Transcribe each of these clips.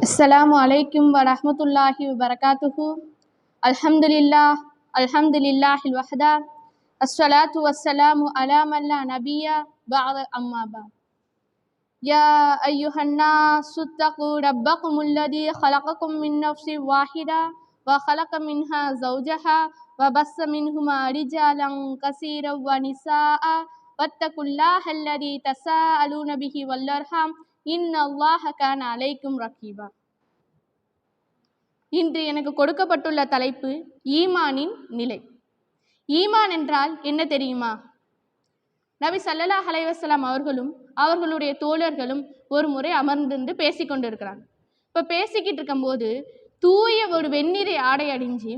السلام عليكم ورحمة الله وبركاته. الحمد لله الحمد لله الوحدة. الصلاة والسلام على من لا نبي بعد أما بعد. يا أيها الناس اتقوا ربكم الذي خلقكم من نفس واحدة وخلق منها زوجها وبث منهما رجالا كثيرا ونساء. واتقوا الله الذي تساءلون به والأرحام. இன் அல்லாஹ கான் அலைக்கும் ரகீபா. இன்று எனக்கு கொடுக்கப்பட்டுள்ள தலைப்பு ஈமானின் நிலை. ஈமான் என்றால் என்ன தெரியுமா? நபி சல்லலா ஹலைவசலாம் அவர்களும் அவர்களுடைய தோழர்களும் ஒரு முறை அமர்ந்திருந்து பேசி கொண்டிருக்கிறாங்க இப்போ பேசிக்கிட்டு இருக்கும்போது தூய ஒரு வெந்நீரை ஆடை அடிஞ்சு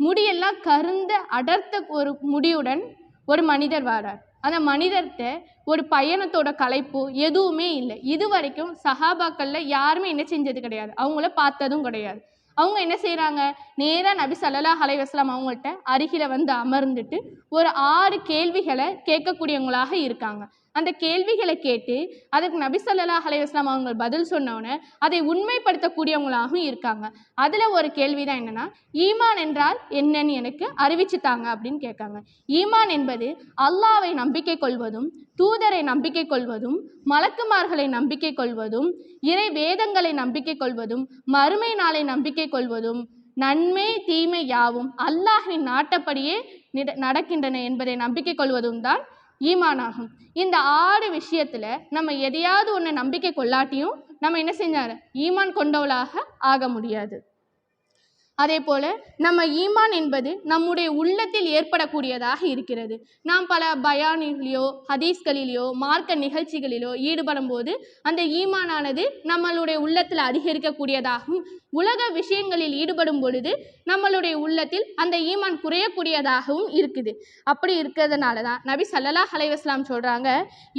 முடியெல்லாம் கருந்த அடர்த்த ஒரு முடியுடன் ஒரு மனிதர் வாரார். அந்த மனிதர்கிட்ட ஒரு பயணத்தோட கலைப்பு எதுவுமே இல்லை. இது வரைக்கும் சஹாபாக்களில் யாருமே என்ன செஞ்சது கிடையாது. அவங்கள பார்த்ததும் கிடையாது. அவங்க என்ன செய்கிறாங்க நேராக நபி சல்லலா அலைஹி அவங்கள்ட்ட அருகில வந்து அமர்ந்துட்டு ஒரு ஆறு கேள்விகளை கேட்கக்கூடியவங்களாக இருக்காங்க. அந்த கேள்விகளை கேட்டு அதுக்கு நபி சொல்லலா அலைஹி அவங்க பதில் சொன்னோன்னே அதை உண்மைப்படுத்தக்கூடியவங்களாகவும் இருக்காங்க. அதில் ஒரு கேள்வி தான் என்னன்னா ஈமான் என்றால் என்னன்னு எனக்கு அறிவிச்சுட்டாங்க அப்படின்னு கேட்காங்க. ஈமான் என்பது அல்லாவை நம்பிக்கை கொள்வதும் தூதரை நம்பிக்கை கொள்வதும் மலக்குமார்களை நம்பிக்கை கொள்வதும் இறை வேதங்களை நம்பிக்கை கொள்வதும் மறுமை நாளை நம்பிக்கை கொள்வதும் நன்மை தீமை யாவும் அல்லாஹின் நாட்டப்படியே நிட- நடக்கின்றன என்பதை நம்பிக்கை கொள்வதும் தான் ஈமானாகும். இந்த ஆறு விஷயத்தில் நம்ம எதையாவது ஒன்று நம்பிக்கை கொள்ளாட்டியும் நம்ம என்ன செஞ்சார்? ஈமான் கொண்டவளாக ஆக முடியாது. அதே போல் நம்ம ஈமான் என்பது நம்முடைய உள்ளத்தில் ஏற்படக்கூடியதாக இருக்கிறது. நாம் பல பயானிலேயோ ஹதீஸ்களிலேயோ மார்க்க நிகழ்ச்சிகளிலோ ஈடுபடும் போது அந்த ஈமானானது நம்மளுடைய உள்ளத்தில் அதிகரிக்கக்கூடியதாகவும் உலக விஷயங்களில் ஈடுபடும் பொழுது நம்மளுடைய உள்ளத்தில் அந்த ஈமான் குறையக்கூடியதாகவும் இருக்குது. அப்படி இருக்கிறதுனால தான் நபி சல்லலா ஹலைவஸ்லாம் சொல்கிறாங்க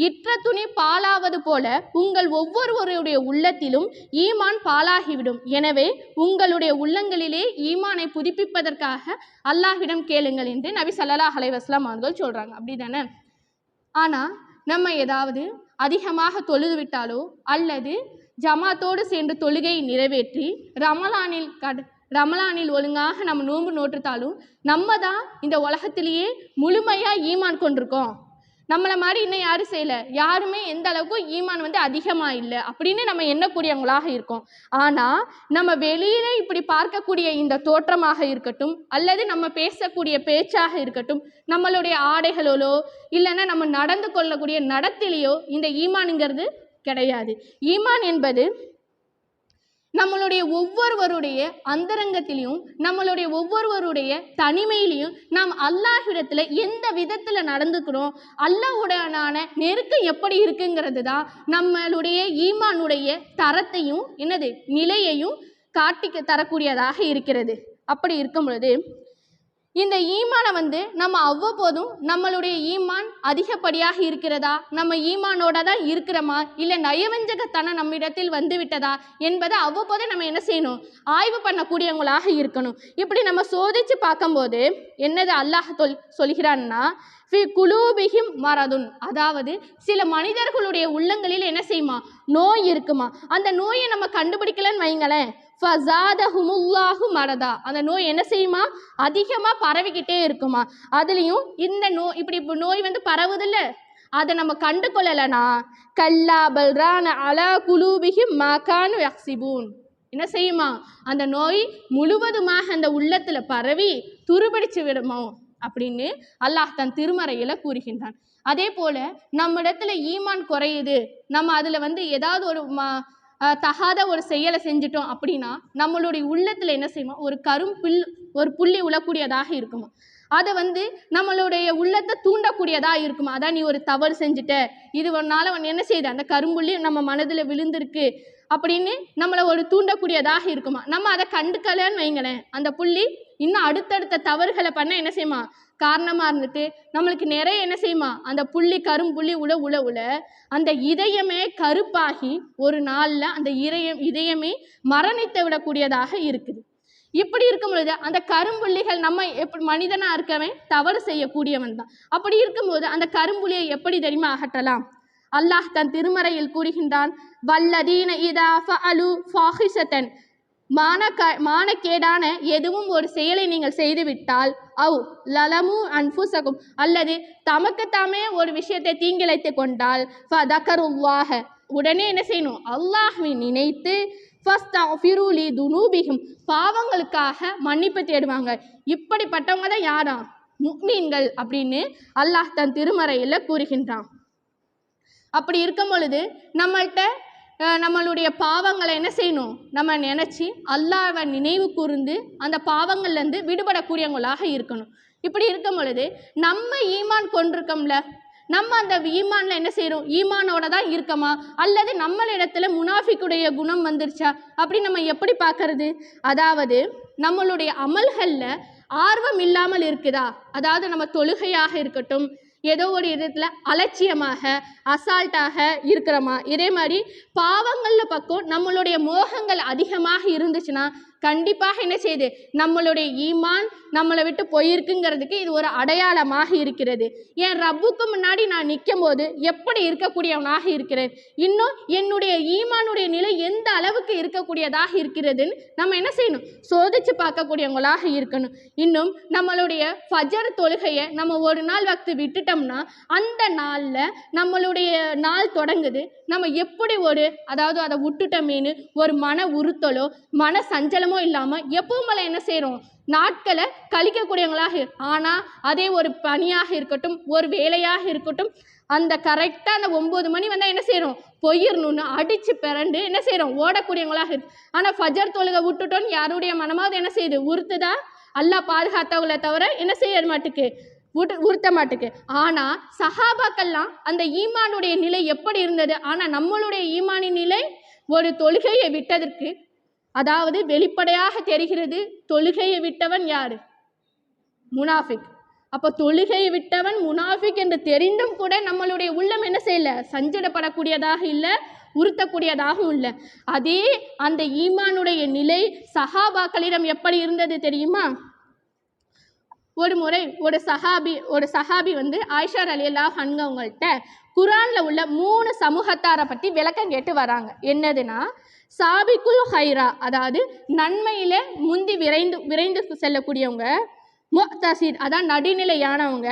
இற்ற துணி பாலாவது போல உங்கள் ஒவ்வொருவருடைய உள்ளத்திலும் ஈமான் பாலாகிவிடும் எனவே உங்களுடைய உள்ளங்களிலே ஈமானை புதுப்பிப்பதற்காக அல்லாஹ்விடம் கேளுங்கள் என்று நபி சல்லலா ஹலைவஸ்லாம் அவர்கள் சொல்கிறாங்க அப்படி தானே ஆனால் நம்ம ஏதாவது அதிகமாக தொழுது விட்டாலோ அல்லது ஜமாத்தோடு சேர்ந்து தொழுகையை நிறைவேற்றி ரமலானில் கட ரமலானில் ஒழுங்காக நம்ம நோன்பு நோற்றுத்தாலும் நம்ம தான் இந்த உலகத்திலேயே முழுமையாக ஈமான் கொண்டிருக்கோம். நம்மளை மாதிரி இன்னும் யாரும் செய்யலை. யாருமே எந்த அளவுக்கும் ஈமான் வந்து அதிகமாக இல்லை அப்படின்னு நம்ம எண்ணக்கூடியவங்களாக இருக்கோம். ஆனால் நம்ம வெளியில் இப்படி பார்க்கக்கூடிய இந்த தோற்றமாக இருக்கட்டும் அல்லது நம்ம பேசக்கூடிய பேச்சாக இருக்கட்டும் நம்மளுடைய ஆடைகளோ இல்லைன்னா நம்ம நடந்து கொள்ளக்கூடிய நடத்திலேயோ இந்த ஈமானுங்கிறது கிடையாது. ஈமான் என்பது நம்மளுடைய ஒவ்வொருவருடைய அந்தரங்கத்திலையும் நம்மளுடைய ஒவ்வொருவருடைய தனிமையிலையும் நாம் அல்லாஹிடத்தில் எந்த விதத்தில் நடந்துக்கிறோம் அல்லாஹ்வுடனான நெருக்கம் எப்படி இருக்குங்கிறது தான் நம்மளுடைய ஈமானுடைய தரத்தையும் என்னது நிலையையும் காட்டி தரக்கூடியதாக இருக்கிறது. அப்படி இருக்கும் பொழுது இந்த ஈமானை வந்து நம்ம அவ்வப்போதும் நம்மளுடைய ஈமான் அதிகப்படியாக இருக்கிறதா? நம்ம ஈமானோட தான் இருக்கிறோமா? இல்லை நயவஞ்சகத்தனம் நம்மிடத்தில் வந்து விட்டதா? என்பதை அவ்வப்போது நம்ம என்ன செய்யணும்? ஆய்வு பண்ணக்கூடியவங்களாக இருக்கணும். இப்படி நம்ம சோதித்து பார்க்கும்போது என்னது அல்லாஹ் தொல் சொல்கிறான்னா ஃபி குலூபிஹிம் மரதுன் அதாவது சில மனிதர்களுடைய உள்ளங்களில் என்ன செய்யுமா? நோய் இருக்குமா? அந்த நோயை நம்ம கண்டுபிடிக்கலன்னு வைங்களேன். ஃபசாதஹுமுல்லாஹு மரதா. அந்த நோய் என்ன செய்யுமா? அதிகமாக பரவிக்கிட்டே இருக்குமா? அதுலேயும் இந்த நோய் இப்படி இப்போ நோய் வந்து பரவுதில்ல. அதை நம்ம கண்டு கொள்ளலைனா கல்லா பல்ரான அலா குலூபிஹிம் மகான் யக்சிபூன் என்ன செய்யுமா? அந்த நோய் முழுவதுமாக அந்த உள்ளத்தில் பரவி துருபிடிச்சு விடுமோ? அப்படின்னு அல்லாஹ் தன் திருமறையில் கூறுகின்றான். அதே போல நம்மிடத்துல ஈமான் குறையுது நம்ம அதில் வந்து ஏதாவது ஒரு ம தகாத ஒரு செயலை செஞ்சிட்டோம் அப்படின்னா நம்மளுடைய உள்ளத்தில் என்ன செய்யுமா? ஒரு கரும் புல் ஒரு புள்ளி உழக்கூடியதாக இருக்குமா? அதை வந்து நம்மளுடைய உள்ளத்தை தூண்டக்கூடியதாக இருக்குமா? அதான் நீ ஒரு தவறு செஞ்சுட்ட இது ஒன்னால ஒன்று என்ன செய்யுது? அந்த கரும்புள்ளி நம்ம மனதில் விழுந்திருக்கு அப்படின்னு நம்மளை ஒரு தூண்டக்கூடியதாக இருக்குமா? நம்ம அதை கண்டுக்கலன்னு வைங்களேன் அந்த புள்ளி இன்னும் அடுத்தடுத்த தவறுகளை பண்ண என்ன செய்யுமா? காரணமாக இருந்துட்டு நம்மளுக்கு நிறைய என்ன செய்யுமா? அந்த புள்ளி கரும்புள்ளி உல உல உல அந்த இதயமே கருப்பாகி ஒரு நாளில் அந்த இதயம் இதயமே மரணித்து விடக்கூடியதாக இருக்குது. இப்படி இருக்கும் பொழுது அந்த கரும்புள்ளிகள் நம்ம எப்படி மனிதனாக இருக்கவன் தவறு செய்யக்கூடியவன் தான். அப்படி இருக்கும்போது அந்த கரும்புள்ளியை எப்படி தெரியுமா அகற்றலாம்? அல்லாஹ் தன் திருமறையில் கூறுகின்றான் வல்லதீன இதா ஃபஅலு ஃபாஹிஷத்தன் மானக்க மானக்கேடான எதுவும் ஒரு செயலை நீங்கள் செய்துவிட்டால் அவ் லலமு அன்புசகும். அல்லது தமக்கு தாமே ஒரு விஷயத்தை தீங்கிழைத்து கொண்டால் ஃபதக்கருல்லாஹ உடனே என்ன செய்யணும்? அல்லாஹ்வை நினைத்து ஃபஸ்தஃபிருலி துனூபிகும் பாவங்களுக்காக மன்னிப்பு தேடுவாங்க. இப்படிப்பட்டவங்க தான் யாரா? முக்மீன்கள் அப்படின்னு அல்லாஹ் தன் திருமறையில் கூறுகின்றான். அப்படி இருக்கும் பொழுது நம்மள்கிட்ட நம்மளுடைய பாவங்களை என்ன செய்யணும்? நம்ம நினச்சி அல்லாவை நினைவு கூர்ந்து அந்த பாவங்கள்லேருந்து விடுபடக்கூடியவங்களாக இருக்கணும். இப்படி இருக்கும் பொழுது நம்ம ஈமான் கொண்டிருக்கோம்ல நம்ம அந்த ஈமானில் என்ன செய்கிறோம் ஈமானோட தான் இருக்கமா? அல்லது நம்மளிடத்துல முனாஃபிக்குடைய குணம் வந்துருச்சா? அப்படி நம்ம எப்படி பார்க்கறது? அதாவது நம்மளுடைய அமல்களில் ஆர்வம் இல்லாமல் இருக்குதா? அதாவது நம்ம தொழுகையாக இருக்கட்டும் ஏதோ ஒரு இடத்துல அலட்சியமாக அசால்ட்டாக இருக்கிறோமா? இதே மாதிரி பாவங்களில் பக்கம் நம்மளுடைய மோகங்கள் அதிகமாக இருந்துச்சுன்னா கண்டிப்பாக என்ன செய்யுது நம்மளுடைய ஈமான் நம்மளை விட்டு போயிருக்குங்கிறதுக்கு இது ஒரு அடையாளமாக இருக்கிறது. என் ரப்புக்கு முன்னாடி நான் நிற்கும் போது எப்படி இருக்கக்கூடியவனாக இருக்கிறேன்? இன்னும் என்னுடைய ஈமானுடைய நிலை எந்த அளவுக்கு இருக்கக்கூடியதாக இருக்கிறதுன்னு நம்ம என்ன செய்யணும்? சோதிச்சு பார்க்கக்கூடியவங்களாக இருக்கணும். இன்னும் நம்மளுடைய ஃபஜர் தொழுகையை நம்ம ஒரு நாள் வக்து விட்டுட்டோம்னா அந்த நாளில் நம்மளுடைய நாள் தொடங்குது. நம்ம எப்படி ஒரு அதாவது அதை விட்டுட்டோமேனு ஒரு மன உறுத்தலோ மன சஞ்சலமோ இல்லாமல் எப்பவும் போல என்ன செய்கிறோம் நாட்களை கழிக்கக்கூடியவங்களாக ஆனால் அதே ஒரு பணியாக இருக்கட்டும் ஒரு வேலையாக இருக்கட்டும் அந்த கரெக்டாக அந்த ஒம்பது மணி வந்தால் என்ன செய்கிறோம் பொயிரணும்னு அடித்து பிறண்டு என்ன செய்கிறோம் ஓடக்கூடியவங்களாக இருக்கு ஆனால் ஃபஜர் தொழுகை விட்டுட்டோன்னு யாருடைய மனமாவது என்ன செய்யுது? உறுத்துதா? அல்லா பாதுகாத்தவங்களை தவிர என்ன செய்ய மாட்டுக்கு? உறுத்த மாட்டுக்கு. ஆனால் சஹாபாக்கள்லாம் அந்த ஈமானுடைய நிலை எப்படி இருந்தது? ஆனால் நம்மளுடைய ஈமானின் நிலை ஒரு தொழுகையை விட்டதற்கு அதாவது வெளிப்படையாக தெரிகிறது தொழுகையை விட்டவன் யாரு? முனாஃபிக். அப்போ தொழுகையை விட்டவன் முனாஃபிக் என்று தெரிந்தும் கூட நம்மளுடைய உள்ளம் என்ன செய்யல? சஞ்சடப்படக்கூடியதாக இல்லை உறுத்தக்கூடியதாகவும் இல்லை. அதே அந்த ஈமானுடைய நிலை சஹாபாக்களிடம் எப்படி இருந்தது தெரியுமா? ஒரு முறை ஒரு சஹாபி ஒரு சஹாபி வந்து ஆயிஷா அலியல்லா அவங்கள்ட்ட குரானில் உள்ள மூணு சமூகத்தாரை பற்றி விளக்கம் கேட்டு வராங்க. என்னதுன்னா சாபிக்குல் ஹைரா அதாவது நன்மையில் முந்தி விரைந்து விரைந்து செல்லக்கூடியவங்க முக்தசீர் அதான் நடுநிலையானவங்க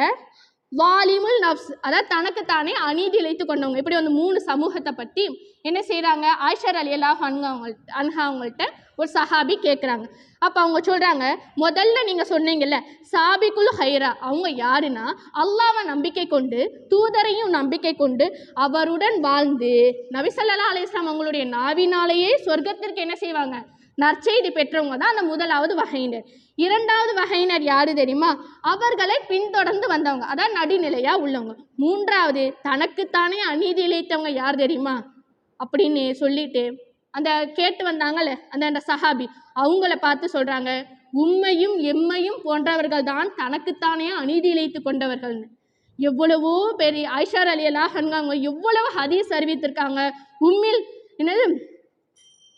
வாலிமுல் நப்ஸ் அதாவது தனக்குத்தானே அநீதி இழைத்து கொண்டவங்க. இப்படி வந்து மூணு சமூகத்தை பற்றி என்ன செய்கிறாங்க ஆயிஷர் அலி அல்லாஹ் அன்ஹா அவங்கள்ட்ட அன்ஹா அவங்கள்ட்ட ஒரு சஹாபி கேட்குறாங்க அப்போ அவங்க சொல்கிறாங்க முதல்ல நீங்கள் சொன்னீங்கல்ல சாபிக்குல் ஹைரா. அவங்க யாருன்னா அல்லாவை நம்பிக்கை கொண்டு தூதரையும் நம்பிக்கை கொண்டு அவருடன் வாழ்ந்து நபிசல்லா அலிஸ்லாம் அவங்களுடைய நாவினாலேயே சொர்க்கத்திற்கு என்ன செய்வாங்க? நற்செய்தி பெற்றவங்க தான் அந்த முதலாவது வகையினர். இரண்டாவது வகையினர் யாரு தெரியுமா? அவர்களை பின்தொடர்ந்து வந்தவங்க. அதான் நடுநிலையா உள்ளவங்க. மூன்றாவது தனக்குத்தானே அநீதி இழைத்தவங்க யார் தெரியுமா? அப்படின்னு சொல்லிட்டு அந்த கேட்டு வந்தாங்கல்ல அந்த அந்த சஹாபி அவங்கள பார்த்து சொல்கிறாங்க உண்மையும் எம்மையும் போன்றவர்கள் தான் தனக்குத்தானே அநீதி இழைத்து கொண்டவர்கள்னு. எவ்வளவோ பெரிய ஐஷார் அலி அல்லாஹன்காங்க எவ்வளவு ஹதீஸ் அறிவித்திருக்காங்க. உம்மில் என்னது?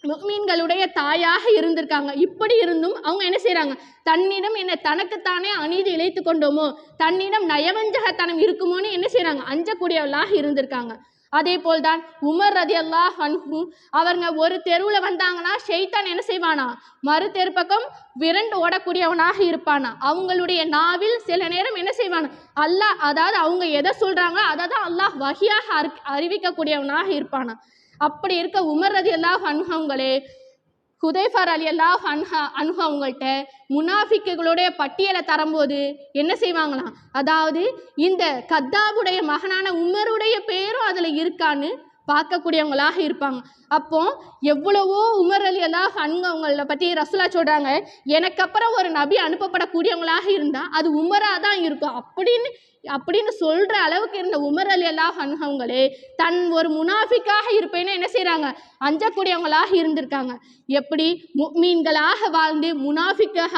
முக்மீன்களுடைய தாயாக இருந்திருக்காங்க. இப்படி இருந்தும் அவங்க என்ன செய்கிறாங்க தன்னிடம் என்ன தனக்குத்தானே அநீதி இழைத்து கொண்டோமோ தன்னிடம் நயவஞ்சகத்தனம் இருக்குமோன்னு என்ன செய்கிறாங்க அஞ்சக்கூடியவளாக இருந்திருக்காங்க. அதே போல்தான் உமர் ரதி அல்லாஹ் அன்பும் அவங்க ஒரு தெருவில் வந்தாங்கன்னா ஷெய்தான் என்ன செய்வானா? மறு தெரு பக்கம் விரண்டு ஓடக்கூடியவனாக இருப்பானா? அவங்களுடைய நாவில் சில நேரம் என்ன செய்வானா? அல்லாஹ் அதாவது அவங்க எதை சொல்கிறாங்களோ அதை தான் அல்லாஹ் வகையாக அறிவிக்கக்கூடியவனாக இருப்பானா? அப்படி இருக்க உமர் ரதி அல்லாஹ் அன்ஹவங்களே ஹுதைஃபர் அலி அல்லாஹ் அன்ஹா அன்ஹு அவங்கள்ட்ட முனாஃபிக்குகளுடைய பட்டியலை தரும்போது என்ன செய்வாங்களாம்? அதாவது இந்த கத்தாபுடைய மகனான உமருடைய பேரும் அதில் இருக்கான்னு பார்க்கக்கூடியவங்களாக இருப்பாங்க. அப்போ எவ்வளவோ உமர் அலி அல்லாஹ் அன்ஹு பற்றி ரசுலா சொல்கிறாங்க எனக்கு அப்புறம் ஒரு நபி அனுப்பப்படக்கூடியவங்களாக இருந்தால் அது உமராக தான் இருக்கும். அப்படின்னு அப்படின்னு சொல்கிற அளவுக்கு இருந்த உமர் அலி அல்லாஹ் அன்ஹவங்களே தன் ஒரு முனாஃபிக்காக இருப்பேன்னு என்ன செய்கிறாங்க அஞ்சக்கூடியவங்களாக இருந்திருக்காங்க. எப்படி? மீன்களாக வாழ்ந்து முனாஃபிக்காக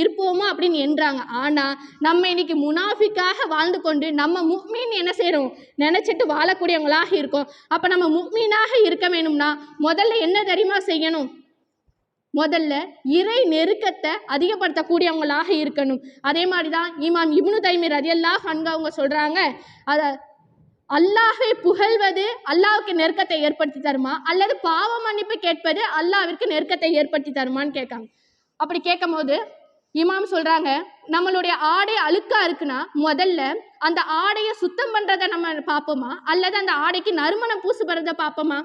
இருப்போமோ அப்படின்னு என்றாங்க. ஆனால் நம்ம இன்னைக்கு முனாஃபிக்காக வாழ்ந்து கொண்டு நம்ம முக்மீன் என்ன செய்கிறோம் நினச்சிட்டு வாழக்கூடியவங்களாக இருக்கோம். அப்போ நம்ம முக்மீனாக இருக்க வேணும்னா முதல்ல என்ன தெரியுமா செய்யணும்? முதல்ல இறை நெருக்கத்தை அதிகப்படுத்தக்கூடியவங்களாக இருக்கணும். அதே மாதிரி தான் இமாம் இப்னு தைமீர் ரதியல்லாஹ் அன்கு அவங்க சொல்கிறாங்க அதை அல்லாஹை புகழ்வது அல்லாவுக்கு நெருக்கத்தை ஏற்படுத்தி தருமா? அல்லது பாவ மன்னிப்பு கேட்பது அல்லாவிற்கு நெருக்கத்தை ஏற்படுத்தி தருமான்னு கேட்காங்க. அப்படி கேட்கும்போது இமாம் சொல்கிறாங்க நம்மளுடைய ஆடை அழுக்காக இருக்குன்னா முதல்ல அந்த ஆடையை சுத்தம் பண்ணுறதை நம்ம பார்ப்போமா? அல்லது அந்த ஆடைக்கு நறுமணம் பூசுபடுறத பார்ப்போமா?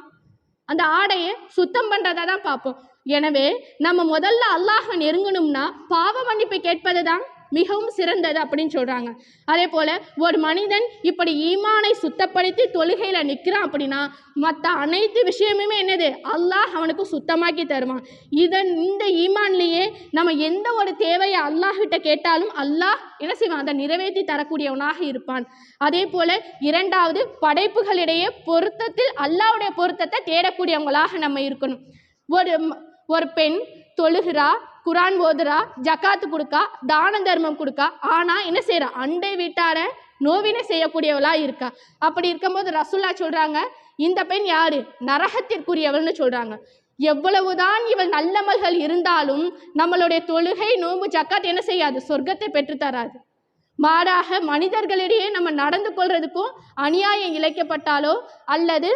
அந்த ஆடையை சுத்தம் பண்ணுறதை தான் பார்ப்போம். எனவே நம்ம முதல்ல அல்லாஹை நெருங்கணும்னா பாவ மன்னிப்பு கேட்பது தான் மிகவும் சிறந்தது அப்படின்னு சொல்கிறாங்க அதே போல் ஒரு மனிதன் இப்படி ஈமானை சுத்தப்படுத்தி தொழுகையில் நிற்கிறான் அப்படின்னா மற்ற அனைத்து விஷயமுமே என்னது? அல்லாஹ் அவனுக்கு சுத்தமாக்கி தருவான். இதன் இந்த ஈமான்லேயே நம்ம எந்த ஒரு தேவையை அல்லாஹ்கிட்ட கேட்டாலும் அல்லாஹ் என்ன செய்வான்? அதை நிறைவேற்றி தரக்கூடியவனாக இருப்பான். அதே போல் இரண்டாவது படைப்புகளிடையே பொருத்தத்தில் அல்லாஹ்வுடைய பொருத்தத்தை தேடக்கூடியவங்களாக நம்ம இருக்கணும். ஒரு ஒரு பெண் தொழுகிறா குரான் ஓதுறா ஜக்காத்து கொடுக்கா தான தர்மம் கொடுக்கா ஆனால் என்ன செய்கிறா அண்டை வீட்டார நோவினை செய்யக்கூடியவளா இருக்கா. அப்படி இருக்கும்போது ரசுல்லா சொல்கிறாங்க இந்த பெண் யாரு? நரகத்திற்குரியவள்னு சொல்கிறாங்க எவ்வளவுதான் இவள் நல்லமல்கள் இருந்தாலும் நம்மளுடைய தொழுகை நோம்பு ஜக்காத் என்ன செய்யாது? சொர்க்கத்தை பெற்றுத்தராது மாறாக மனிதர்களிடையே நம்ம நடந்து கொள்றதுக்கும் அநியாயம் இழைக்கப்பட்டாலோ அல்லது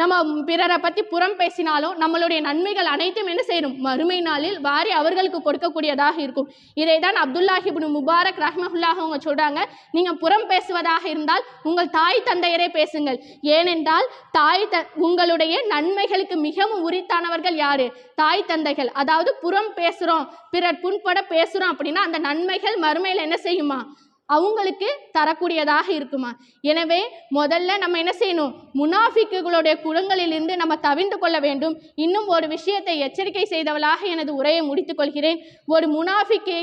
நம்ம பிறரை பற்றி புறம் பேசினாலும் நம்மளுடைய நன்மைகள் அனைத்தும் என்ன செய்யணும் மறுமை நாளில் வாரி அவர்களுக்கு கொடுக்கக்கூடியதாக இருக்கும். இதை தான் அப்துல்லாஹிபின் முபாரக் ரஹ்மஹுல்லாக அவங்க சொல்கிறாங்க நீங்கள் புறம் பேசுவதாக இருந்தால் உங்கள் தாய் தந்தையரே பேசுங்கள். ஏனென்றால் தாய் த உங்களுடைய நன்மைகளுக்கு மிகவும் உரித்தானவர்கள் யார்? தாய் தந்தைகள். அதாவது புறம் பேசுகிறோம் பிறர் புண்பட பேசுகிறோம் அப்படின்னா அந்த நன்மைகள் மறுமையில் என்ன செய்யுமா? அவங்களுக்கு தரக்கூடியதாக இருக்குமா? எனவே முதல்ல நம்ம என்ன செய்யணும்? முனாஃபிக்குகளுடைய குணங்களிலிருந்து நம்ம தவிர்ந்து கொள்ள வேண்டும். இன்னும் ஒரு விஷயத்தை எச்சரிக்கை செய்தவளாக எனது உரையை முடித்துக் கொள்கிறேன். ஒரு முனாஃபிக்கை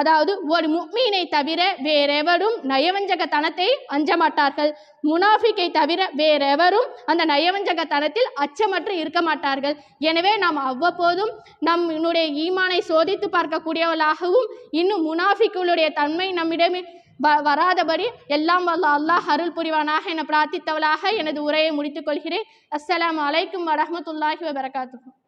அதாவது ஒரு முக்மீனை தவிர வேறெவரும் நயவஞ்சகத்தனத்தை அஞ்ச மாட்டார்கள் முனாஃபிக்கை தவிர வேறெவரும் அந்த நயவஞ்சகத்தனத்தில் அச்சமற்று இருக்க மாட்டார்கள். எனவே நாம் அவ்வப்போதும் நம்முடைய ஈமானை சோதித்து பார்க்கக்கூடியவளாகவும் இன்னும் முனாஃபிக்குகளுடைய தன்மை நம்மிடமே வராதபடி எல்லாம் வல்ல அல்லாஹ் அருள் புரிவானாக என பிரார்த்தித்தவளாக எனது உரையை முடித்துக் கொள்கிறேன். அஸ்ஸலாமு அலைக்கும் வரமத்துல்லாஹி வபரகாத்துஹு.